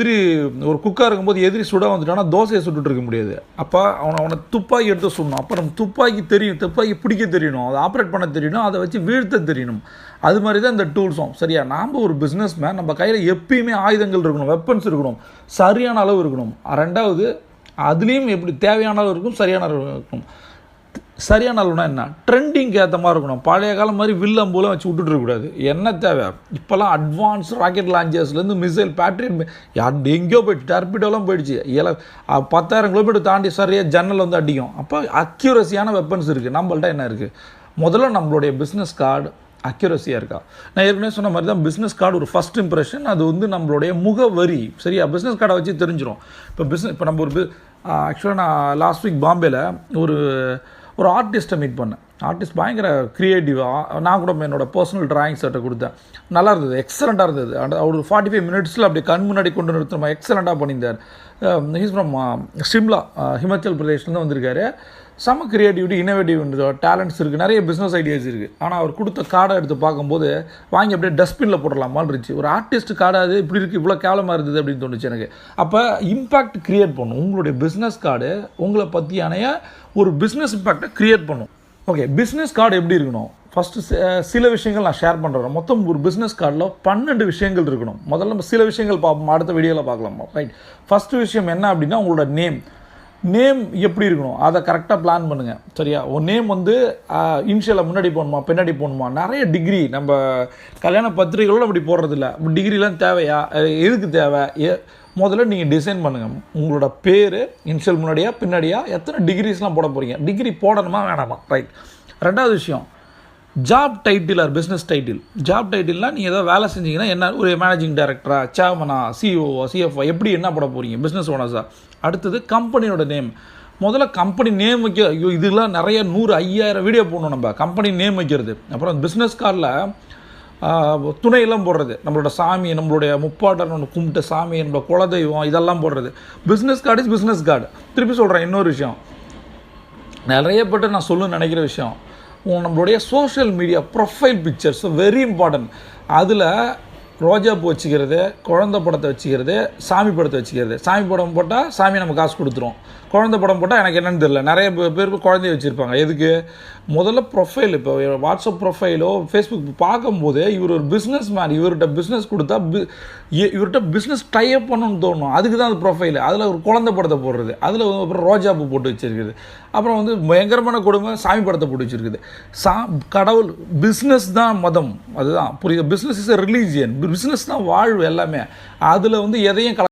எதிரி ஒரு குக்காக இருக்கும்போது எதிரி சுட வந்துட்டானா தோசையை சுட்டுட்டு இருக்க முடியாது. அப்போ அவனை அவனை துப்பாக்கி எடுத்து சுடணும். அப்போ நம்ம துப்பாக்கி தெரியும் துப்பாக்கி பிடிக்க தெரியணும். அதை ஆப்ரேட் பண்ண தெரியணும் அதை வச்சு வீழ்த்த தெரியணும். அது மாதிரி தான் இந்த டூல்ஸும் சரியா? நாம் ஒரு பிஸ்னஸ் மேன் நம்ம கையில் எப்பயுமே ஆயுதங்கள் இருக்கணும் வெப்பன்ஸ் இருக்கணும் சரியான அளவு இருக்கணும். ரெண்டாவது அதுலேயும் எப்படி தேவையான அளவு இருக்கும் சரியான அளவு இருக்கணும். சரியான அளவுனா என்ன? ட்ரெண்டிங்க்கு ஏற்ற மாதிரி இருக்கணும். பழைய காலம் மாதிரி வில்லம்பூலாம் வச்சு விட்டுட்டு இருக்கக்கூடாது. என்ன தேவை? இப்போல்லாம் அட்வான்ஸ் ராக்கெட் லான்ச்சர்ஸ்லேருந்து மிசைல் பேட்ரியட் யார் எங்கேயோ போயிடுச்சு டர்பிடோலாம் போயிடுச்சு. ஏல பத்தாயிரம் கிலோமீட்டர் தாண்டி சரியாக ஜன்னல் வந்து அடிக்கும். அப்போ அக்யூரஸியான வெப்பன்ஸ் இருக்குது நம்மள்ட்ட என்ன இருக்குது முதல்ல நம்மளுடைய பிஸ்னஸ் கார்டு அக்யூரஸியாக இருக்கா? நான் ஏற்கனவே சொன்ன மாதிரி தான் பிஸ்னஸ் கார்டு ஒரு ஃபஸ்ட் இம்ப்ரெஷன் அது வந்து நம்மளுடைய முகவரி. சரியா? பிஸ்னஸ் கார்டை வச்சு தெரிஞ்சிடும் இப்போ பிஸ்னஸ் இப்போ நம்ம ஒரு ஆக்சுவலாக நான் லாஸ்ட் வீக் பாம்பேயில் ஒரு ஒரு ஆர்டிஸ்ட்டை மீட் பண்ணேன். ஆர்டிஸ்ட் பயங்கர க்ரியேட்டிவாக நான் கூட என்னோட பர்சனல் டிராயிங் செட்டை கொடுத்தேன். நல்லா இருந்தது எக்ஸலண்ட்டாக இருந்தது. அந்த அவர் ஃபார்ட்டி ஃபைவ் மினிட்ஸில் அப்படி கண் முன்னாடி கொண்டு நிறுத்தமா எக்ஸலண்ட்டாக பண்ணியிருந்தார். ஹீஸ் ஃப்ரம் ஷிம்லா ஹிமாச்சல் பிரதேஷ்லேருந்து வந்திருக்காரு. செம கிரியேட்டிவிட்டி இன்னோவேட்டிவ் டேலண்ட்ஸ் இருக்குது நிறைய பிஸ்னஸ் ஐடியாஸ் இருக்குது ஆனால் அவர் கொடுத்த கார்டை எடுத்து பார்க்கும்போது வாங்கி அப்படியே டஸ்ட்பினில் போடலாமான் இருந்துச்சு. ஒரு ஆர்டிஸ்ட் கார்டு அது இப்படி இருக்குது இவ்வளோ கேவலமாக இருந்தது அப்படின்னு தோணுச்சு எனக்கு. அப்போ இம்பாக்ட் க்ரியேட் பண்ணும். உங்களுடைய பிஸ்னஸ் கார்டு உங்களை பற்றியானைய ஒரு பிஸ்னஸ் இம்பாக்டை க்ரியேட் பண்ணும். ஓகே பிஸ்னஸ் கார்டு எப்படி இருக்கணும்? ஃபஸ்ட்டு சில விஷயங்கள் நான் ஷேர் பண்ணுறேன் மொத்தம் ஒரு பிஸ்னஸ் கார்டில் பன்னெண்டு விஷயங்கள் இருக்கணும். முதல்ல நம்ம சில விஷயங்கள் பார்ப்போம்? அடுத்த வீடியோவில் பார்க்கலாம்? ரைட் ஃபஸ்ட்டு விஷயம் என்ன அப்படின்னா உங்களோட நேம் நேம் எப்படி இருக்கணும்? அதை கரெக்டாக பிளான் பண்ணுங்கள் சரியா? ஒரு நேம் வந்து இனிஷியலை முன்னாடி போகணுமா பின்னாடி போகணுமா? நிறைய டிகிரி நம்ம கல்யாண பத்திரிகைகளும் அப்படி போடுறதில்ல டிகிரிலாம் தேவையா? எதுக்கு தேவை? முதல்ல நீங்கள் டிசைன் பண்ணுங்கள் உங்களோட பேர் இனிஷியல் முன்னாடியா பின்னாடியா எத்தனை டிகிரிஸ்லாம் போட போகிறீங்க டிகிரி போடணுமா வேணாமா? ரைட் ரெண்டாவது விஷயம் job title or business title job டைட்டில்னால் நீங்கள் ஏதோ வேலை செஞ்சீங்கன்னா என்ன ஒரு மேனேஜிங் டைரக்டரா சேர்மனா சிஓ சிஎஃப்ஓ எப்படி என்ன பண்ண போகிறீங்க பிஸ்னஸ் ஓனர்ஸா அடுத்தது கம்பெனியோட நேம் முதல்ல கம்பெனி நேம் வைக்க ஐயோ இதெல்லாம் நிறைய நூறு ஐயாயிரம் வீடியோ போடணும் நம்ம. கம்பெனி நேம் வைக்கிறது. அப்புறம் பிஸ்னஸ் கார்டில் துணையெல்லாம் போடுறது. நம்மளோட சாமி நம்மளுடைய முப்பாட்டன் ஒன்று கும்பிட்ட சாமி நம்மளோட குலதெய்வம் இதெல்லாம் போடுறது. Business card is business card திருப்பி சொல்கிறேன் இன்னொரு விஷயம். நிறைய பேர்ட்ட நான் சொல்லணும்னு நினைக்கிற விஷயம். நம்மளுடைய social media profile pictures very important அதில் ரோஜா பூ வச்சுக்கிறது குழந்தை படத்தை வச்சுக்கிறது சாமி படத்தை வச்சுக்கிறது. சாமி படம் போட்டால் சாமி நம்ம காசு கொடுத்துரும். குழந்த படம் போட்டால் எனக்கு என்னென்னு தெரியல. நிறைய பேருக்கு குழந்தைய வச்சுருப்பாங்க. எதுக்கு? முதல்ல ப்ரொஃபைல் இப்போ வாட்ஸ்அப் ப்ரொஃபைலோ ஃபேஸ்புக் பார்க்கும்போது இவர் ஒரு பிஸ்னஸ் மேன் இவர்கிட்ட பிஸ்னஸ் கொடுத்தா பி- இவர்கிட்ட பிஸ்னஸ் டைப் பண்ணணும்னு தோணும். அதுக்கு தான் அது ப்ரொஃபைல் அதில் ஒரு குழந்த படத்தை போடுறது. அதில் அப்புறம் ரோஜா பூ போட்டு வச்சுருக்குது அப்புறம் வந்து பயங்கரமான கொடுமை சாமி படத்தை போட்டு வச்சுருக்குது. சா கடவுள் பிஸ்னஸ் தான் மதம். அதுதான் புரியுது? பிஸ்னஸ் இஸ் ரிலீஜியன் பிஸ்னஸ் தான் வாழ்வு எல்லாமே. அதில் வந்து எதையும் கல